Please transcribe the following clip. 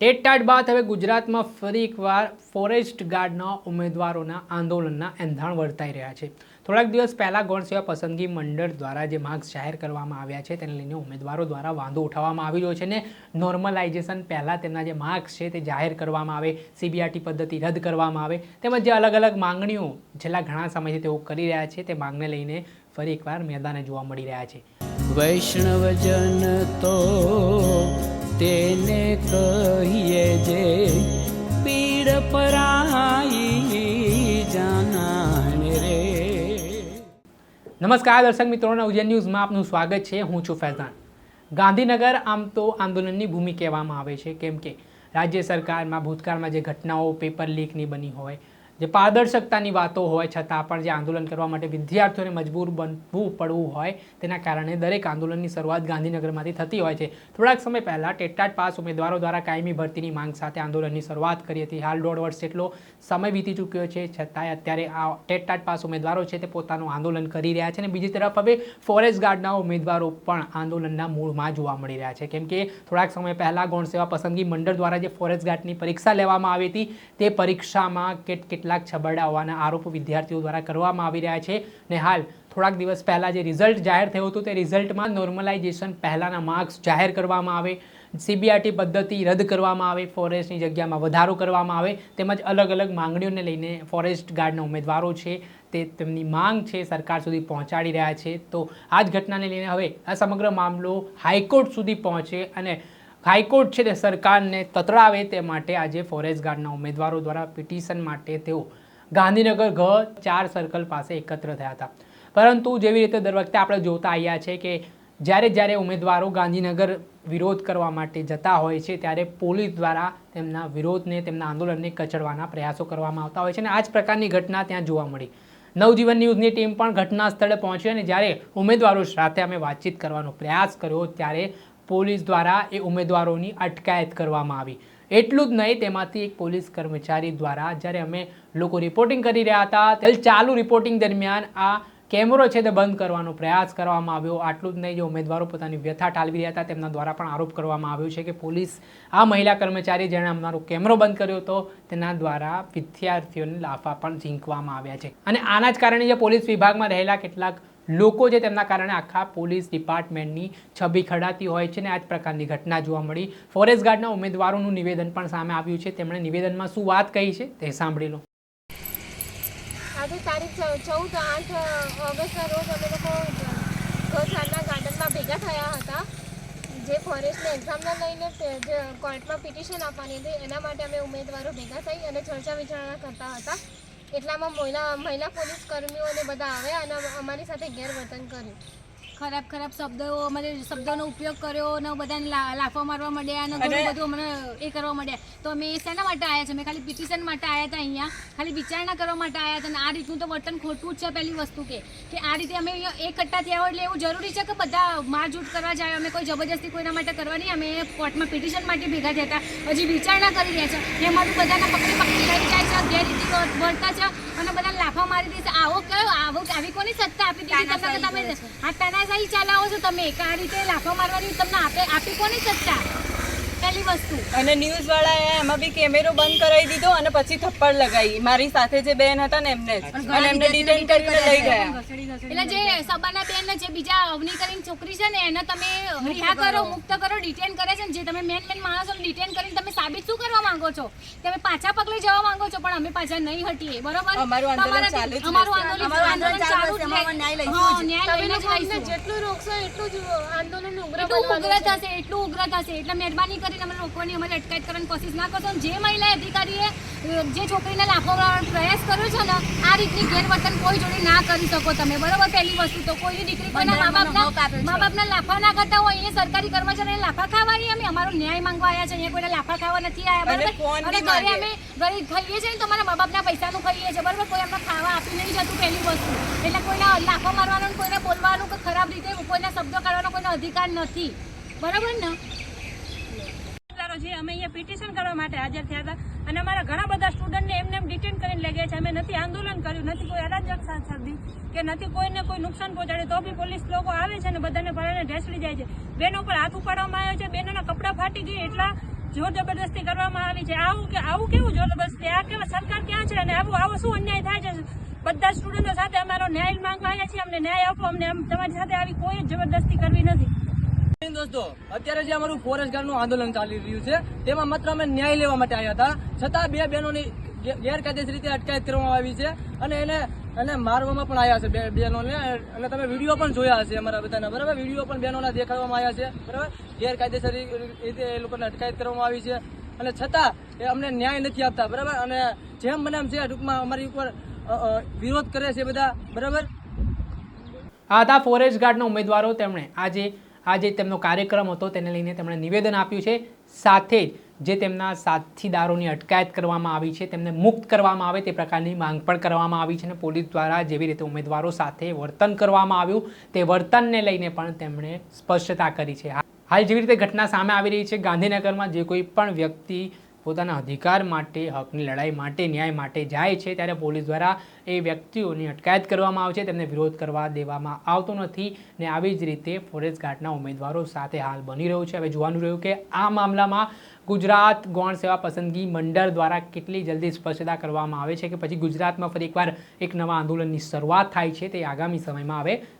TET TAT બાદ હવે ગુજરાતમાં ફરી એકવાર ફોરેસ્ટ ગાર્ડના ઉમેદવારોના આંદોલનના એંધાણ વર્તાઈ રહ્યા છે. થોડાક દિવસ પહેલાં ગૌણ સેવા પસંદગી મંડળ દ્વારા જે માર્ક્સ જાહેર કરવામાં આવ્યા છે, તેને લઈને ઉમેદવારો દ્વારા વાંધો ઉઠાવવામાં આવી રહ્યો છે ને નોર્મલાઇઝેશન પહેલાં તેમના જે માર્ક્સ છે તે જાહેર કરવામાં આવે સીબીઆરટી પદ્ધતિ રદ કરવામાં આવે, તેમજ જે અલગ અલગ માંગણીઓ છેલ્લા ઘણા સમયથી તેઓ કરી રહ્યા છે, તે માંગને લઈને ફરી એકવાર મેદાને જોવા મળી રહ્યા છે. વૈષ્ણવજન તો તેને કહીએ જે પીડ પરાઈ જાનાને રે. નમસ્કાર દર્શક મિત્રોના ઉજ્જૈન ન્યૂઝમાં આપનું સ્વાગત છે. હું છું ફૈઝાન. ગાંધીનગર આમ તો આંદોલનની ભૂમિ કહેવામાં આવે છે. કેમ કે રાજ્ય સરકારમાં ભૂતકાળમાં જે ઘટનાઓ, પેપર લીકની બની હોય જે પારદર્શકતાની વાતો હોય છતાં પણ જે આંદોલન કરવા માટે વિદ્યાર્થીઓને મજબૂર બનવું પડવું હોય તેના કારણે દરેક આંદોલનની શરૂઆત ગાંધીનગરમાંથી થતી હોય છે. થોડાક સમય પહેલાં ટેટાટ પાસ ઉમેદવારો દ્વારા કાયમી ભરતીની માંગ સાથે આંદોલનની શરૂઆત કરી હતી. હાલ દોઢ વર્ષ જેટલો સમય વીતી ચૂક્યો છે. છતાંય અત્યારે આ ટેટાટ પાસ ઉમેદવારો છે તે પોતાનું આંદોલન કરી રહ્યા છે અને બીજી તરફ હવે ફોરેસ્ટ ગાર્ડના ઉમેદવારો પણ આંદોલનના મૂળમાં જોવા મળી રહ્યા છે. કેમ કે થોડાક સમય પહેલાં ગૌણ સેવા પસંદગી મંડળ દ્વારા જે ફોરેસ્ટ ગાર્ડની પરીક્ષા લેવામાં આવી હતી તે પરીક્ષામાં કેટ કેટલાક છબરડા હોવાના આરોપો વિદ્યાર્થીઓ દ્વારા કરવામાં આવી રહ્યા છે. ને હાલ થોડાક દિવસ પહેલાં જે રિઝલ્ટ જાહેર થયું હતું, તે રિઝલ્ટમાં નોર્મલાઇઝેશન પહેલાંના માર્ક્સ જાહેર કરવામાં આવે, સીબીઆરટી પદ્ધતિ રદ કરવામાં આવે, ફોરેસ્ટની જગ્યામાં વધારો કરવામાં આવે, તેમજ અલગ અલગ માંગણીઓને લઈને ફોરેસ્ટ ગાર્ડના ઉમેદવારો છે, તે તેમની માંગ છે સરકાર સુધી પહોંચાડી રહ્યા છે. તો આ જ ઘટનાને લઈને હવે આ સમગ્ર મામલો હાઈકોર્ટ સુધી પહોંચે અને હાઈકોર્ટ છે તે સરકારને તતડાવે તે માટે આજે ફોરેસ્ટ ગાર્ડના ઉમેદવારો દ્વારા પિટિશન માટે તેઓ ગાંધીનગર ઘ ચાર સર્કલ પાસે એકત્ર થયા હતા. પરંતુ જેવી રીતે દર વખતે આપણે જોતા આવ્યા છે કે જ્યારે જ્યારે ઉમેદવારો ગાંધીનગર વિરોધ કરવા માટે જતા હોય છે, ત્યારે પોલીસ દ્વારા તેમના વિરોધને, તેમના આંદોલનને કચડવાના પ્રયાસો કરવામાં આવતા હોય છે અને આ જ પ્રકારની ઘટના ત્યાં જોવા મળી. નવજીવન ન્યૂઝની ટીમ પણ ઘટના સ્થળે પહોંચી અને જ્યારે ઉમેદવારો સાથે અમે વાતચીત કરવાનો પ્રયાસ કર્યો ત્યારે પોલીસ દ્વારા એ ઉમેદવારોની અટકાયત કરવામાં આવી. એટલું જ નહીં, તેમાંથી એક પોલીસ કર્મચારી દ્વારા જ્યારે અમે લોકો રિપોર્ટિંગ કરી રહ્યા હતા ત્યારે ચાલુ રિપોર્ટિંગ દરમિયાન આ કેમેરો છે તે બંધ કરવાનો પ્રયાસ કરવામાં આવ્યો. આટલું જ નહીં, જે ઉમેદવારો પોતાની વ્યથા ટાળવી રહ્યા હતા, તેમના દ્વારા પણ આરોપ કરવામાં આવ્યો છે કે પોલીસ આ મહિલા કર્મચારી જેણે અમારો કેમેરો બંધ કર્યો હતો, તેના દ્વારા વિદ્યાર્થીઓને લાફા પણ ઝીંકવામાં આવ્યા છે. અને આના જ કારણે જે પોલીસ વિભાગમાં રહેલા કેટલાક લોકો જે તેમના કારણે આખા પોલીસ ડિપાર્ટમેન્ટની છબી ખડાતી હોય છે ને આ જ પ્રકારની ઘટના જોવા મળી. ફોરેસ્ટ ગાર્ડના ઉમેદવારોનું નિવેદન પણ સામે આવ્યું છે. તેમણે નિવેદનમાં શું વાત કહી છે તે સાંભળી લો. આજે તારીખ ચૌદ આઠ ઓગસ્ટના રોજ અમે લોકો ગૌશાળના ગાર્ડનમાં ભેગા થયા હતા. જે ફોરેસ્ટની એક્ઝામને લઈને જે કોર્ટમાં પિટિશન આપવાની હતી, એના માટે અમે ઉમેદવારો ભેગા થઈ અને ચર્ચા વિચારણા કરતા હતા. એટલામાં મહિલા મહિલા પોલીસ કર્મીઓને બધા આવ્યા અને અમારી સાથે ગેરવર્તન કર્યું. ખરાબ ખરાબ શબ્દો અમારે શબ્દોનો ઉપયોગ કર્યો અને બધાને લા- લાફો મારવા માંડ્યા અને ઘણું બધું અમને એ કરવા માંડ્યા. તો અમે શેના માટે આવ્યા છે? અમે ખાલી પિટિશન માટે આવ્યા હતા અહીંયા. ખાલી વિચારણા કરવા માટે આવ્યા હતા અને આ રીતનું તો વર્તન ખોટું જ છે પહેલી વસ્તુ કે કે આ રીતે અમે એક એકઠા થયા હોય એટલે એવું જરૂરી છે કે બધા મારઝૂટ કરવા જાય? અમે કોઈ જબરજસ્તી કોઈના માટે કરવા નહીં અમે કોર્ટમાં પિટિશન માટે ભેગા થયા હતા. હજી વિચારણા કરી રહ્યા છે. એમાં બધાને પકડી પકડી લઈ જાય છે ગેરરીતિ વર- વર્તા છે અને બધા લાફા મારી દે છે આવો કયો આવો આવી કોની સત્તા આપી દીધી તમને કે તમે હા સહી ચલાવો છો તમે. આ રીતે લાફા મારવાની તમને આપે આપી કોની સત્તા? પહેલી વસ્તુ. અને ન્યૂઝ વાળાએ એમાં બી કેમેરો બંધ કરાવી દીધો અને પછી થપ્પડ લગાવી. મારી સાથે જે બેન હતા ને એમને અને એમને ડિટેન કરીને લઈ ગયા. એટલે જે સબાના બેન ને જે બીજા અવની કરીને છોકરી છે ને એને તમે રિહા કરો મુક્ત કરો ડિટેન કરે છે ને જે તમે મેન મેન માણસો ડિટેન કરીને તમે સાબિત શું કરવા માંગો છો? તમે પાછા પગલે જવા માંગો છો પણ અમે પાછા નહીં હટીએ. બરોબર? અમારું આંદોલન ચાલુ જ અમારું. આંદોલન અમારું આંદોલન આંદોલન ચાલુ છે. જ અમારું ન્યાય લઈશું. જેટલું રોકશો એટલું જ આંદોલન ઉગ્ર છે. થશે એટલું ઉગ્ર થશે. એટલે મહેરબાની કરીને અમે રોકવાની અમારે અટકાયત કરવાની કોશિશ ના કરશો જે મહિલા અધિકારીએ જે છોકરીને લાફો પ્રયાસ કર્યો છે ને આ રીતની ગેરવર્તન કોઈ જોડે ના કરી શકો તમે. બરોબર? પહેલી વસ્તુ તો કોઈની દીકરી કોઈના મા બાપના મા બાપના લાફા ના કરતા હોય એ સરકારી કર્મચારીને લાફા ખાવાની અમે અમારો ન્યાય માંગવા આવ્યા છે. અહીંયા કોઈને લાફા ખાવા નથી આવ્યા બરાબર? અને ઘરે અમે ઘરે ખાઈએ છીએ ને તો અમારા મા બાપના પૈસાનું ખાઈએ છીએ બરાબર? કોઈ અમને ખાવા આપી નહીં જતું પહેલી વસ્તુ. એટલે કોઈના લાફો મારવાનો કોઈને બોલવાનું કે ખરાબ રીતે કોઈના શબ્દો કાઢવાનો કોઈનો અધિકાર નથી. બરોબર ને? છે અમે અહીંયા પિટિશન કરવા માટે હાજર થયા હતા. અને અમારા ઘણા બધા સ્ટુડન્ટને એમને એમ ડિટેન કરીને લઈ ગયા છે. અમે નથી આંદોલન કર્યું, નથી કોઈ અરાજક સાધી કે નથી કોઈને કોઈ નુકસાન પહોંચાડે, તો બી પોલીસ લોકો આવે છે અને બધાને ભરાને ઢેસડી જાય છે. બેનો પર હાથ ઉપાડવામાં આવ્યો છે, બેનોના કપડાં ફાટી ગઈ, એટલા જોર જબરદસ્તી કરવામાં આવી છે. આવું કે, આવું કેવું જોર જબરદસ્તી? આ કેવા સરકાર ક્યાં છે? અને આવું, આવો શું અન્યાય થાય છે? બધા સ્ટુડન્ટો સાથે અમારો ન્યાય માંગવા આવ્યા છીએ, અમને ન્યાય આપો, અમને તમારી સાથે આવી કોઈ જ જબરદસ્તી કરવી નથી. દોસ્તો, અત્યારે જે અમારું ફોરેસ્ટ ગાર્ડનું આંદોલન ચાલી રહ્યું છે, તેમાં માત્ર અમે ન્યાય લેવા માટે આવ્યા હતા. છતાં બે બહેનોની ગેરકાયદેસર રીતે અટકાયત કરવામાં આવી છે અને એને અને મારવામાં પણ આવ્યા છે બે બહેનોને. અને તમે વીડિયો પણ જોયા હશે અમારા બધાના, બરાબર? વીડિયો પણ બહેનોના દેખાડવામાં આવ્યા છે, બરાબર? ગેરકાયદેસર રીતે એ લોકોને અટકાયત કરવામાં આવી છે. અને છતાં એ અમને ન્યાય નથી આપતા, બરાબર? અને જેમ બને એમ છે ટૂંકમાં અમારી ઉપર વિરોધ કરે છે બધા, બરાબર? આ હતા ફોરેસ્ટ ગાર્ડના ઉમેદવારો તેમણે. આજે આજે તેમનો કાર્યક્રમ હતો તેને લઈને તેમણે નિવેદન આપ્યું છે. સાથે જ જે તેમના સાથીદારોની અટકાયત કરવામાં આવી છે, તેમને મુક્ત કરવામાં આવે તે પ્રકારની માંગ પણ કરવામાં આવી છે અને પોલીસ દ્વારા જેવી રીતે ઉમેદવારો સાથે વર્તન કરવામાં આવ્યું, તે વર્તનને લઈને પણ તેમણે સ્પષ્ટતા કરી છે. હાલ જેવી રીતે ઘટના સામે આવી રહી છે, ગાંધીનગરમાં જે કોઈ પણ વ્યક્તિ પોતાના અધિકાર માટે, હકની લડાઈ માટે, ન્યાય માટે જાય છે, ત્યારે પોલીસ દ્વારા એ વ્યક્તિઓની અટકાયત કરવામાં આવે છે, તેમને વિરોધ કરવા દેવામાં આવતો નથી ને આવી જ રીતે ફોરેસ્ટ ગાર્ડના ઉમેદવારો સાથે હાલ બની રહ્યું છે. હવે જોવાનું રહ્યું કે આ મામલામાં ગુજરાત ગૌણ સેવા પસંદગી મંડળ દ્વારા કેટલી જલ્દી સ્પષ્ટતા કરવામાં આવે છે કે પછી ગુજરાતમાં ફરી એકવાર એક નવા આંદોલનની શરૂઆત થાય છે તે આગામી સમયમાં હવે